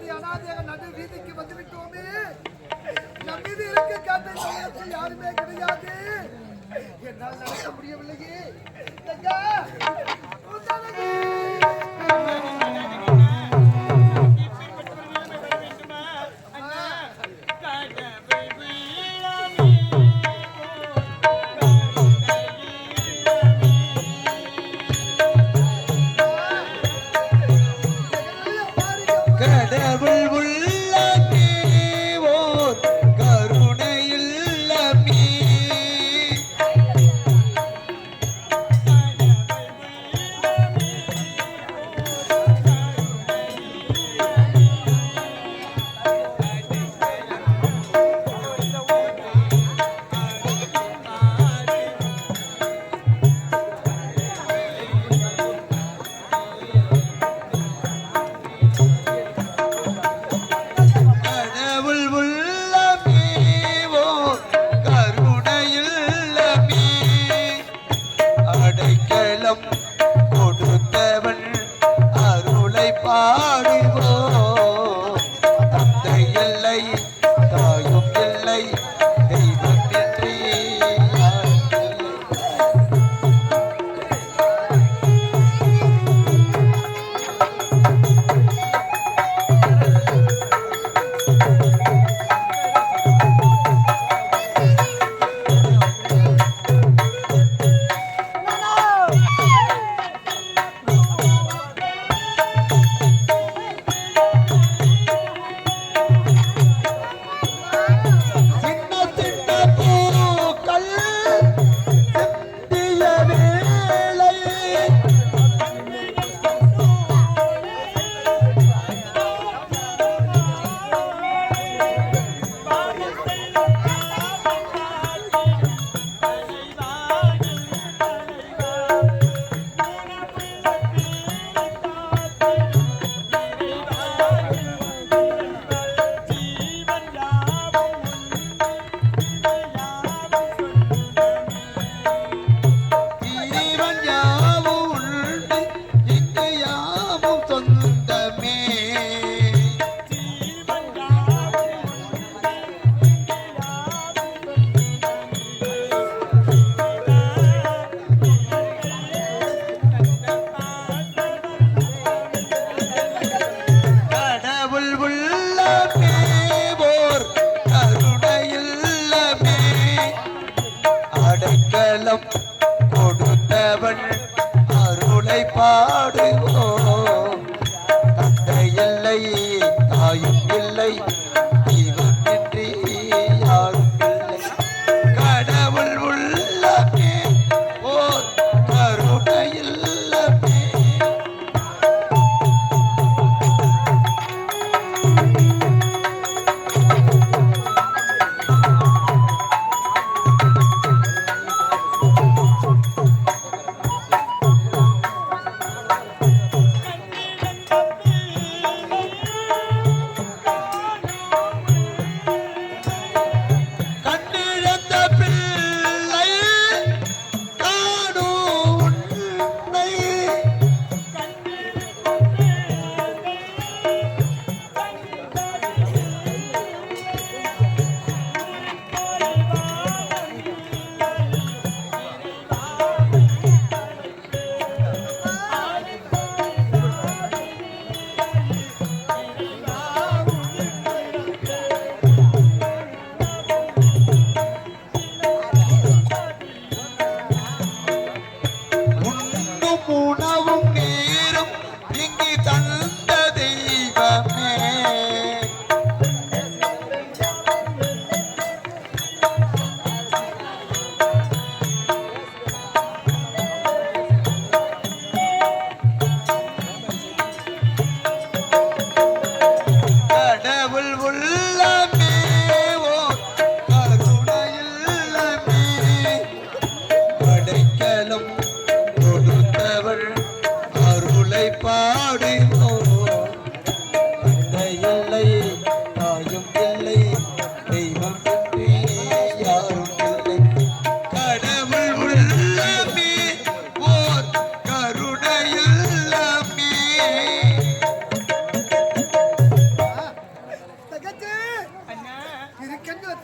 இப்படி அனாதையாக நடு வீதிக்கு வந்துவிட்டோமே. நம் மீது இருக்க காட்டை சொல்வதற்கு யாருமே கிடையாது. என்னால் நடக்க முடியவில்லையே. இல்லை தாயும் இல்லை. தெய்வம் aí.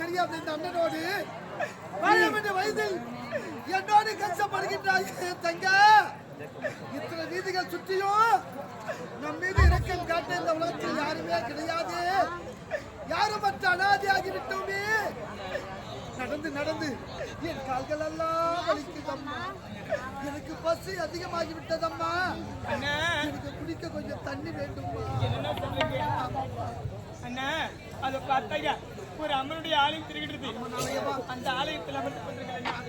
பிறந்த இந்த அண்ணனோடு பழமன்ற வயதில் என்னோடு கஷ்டப்படுகின்றாய். தங்க இத்தனை வீதிகள் சுற்றியும் நம் மீது இரக்கம் காட்ட இந்த உலகத்தில் யாருமே கிடையாது. யாரும் மற்ற அனாதியாகி விட்டோமே நடந்து நடந்து என் கால்கள் எல்லாம் வலிக்குதம்மா. எனக்கு பசி அதிகமாகி விட்டதம்மா அண்ணா. எனக்கு குடிக்க கொஞ்சம் தண்ணி வேண்டுமா என்ன சொல்றீங்க? அண்ணா அதை பார்த்தாங்க ஒரு அம்மனுடைய ஆலயம் திருகிட்டு அந்த ஆலயத்தில் அமர்ந்து கொண்டிருக்கிறேன்